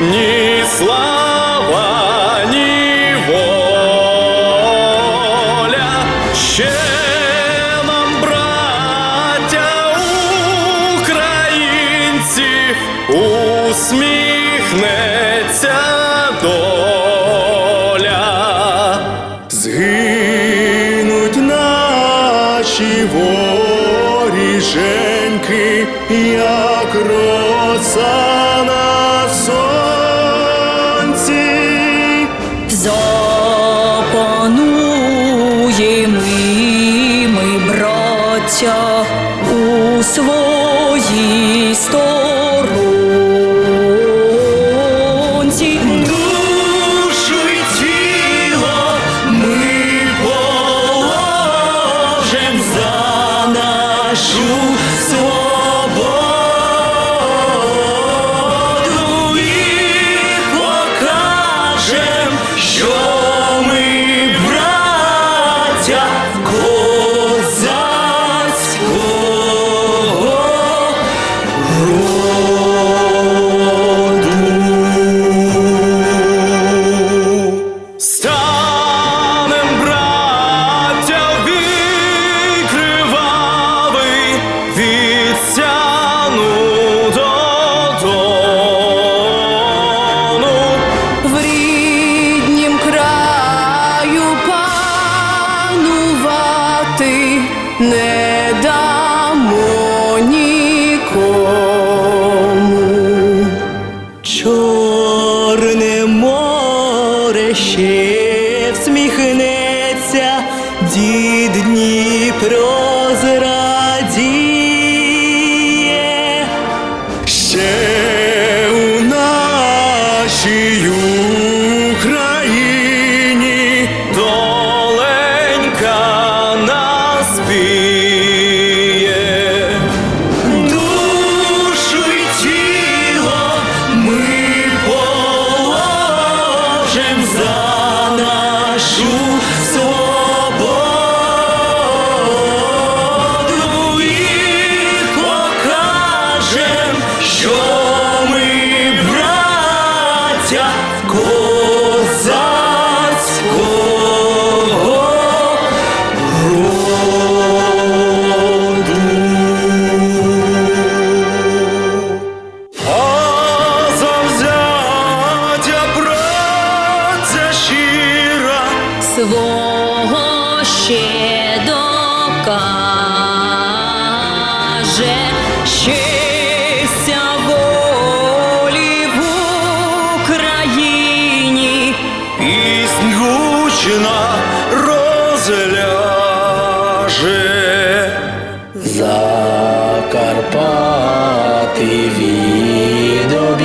ні слава, ні воля. Ще нам, браття українців, усміхнеться доля. Згинуть наші воріженьки, як роса на у своїй сторонці. Панувати не дамо нікому. Чорне море ще всміхнеться, дід Дніпро зрадіє. Ще у нашій свого ще докаже, щастя волі в Україні. піснь гучна розляже. Закарпати відоб'ється.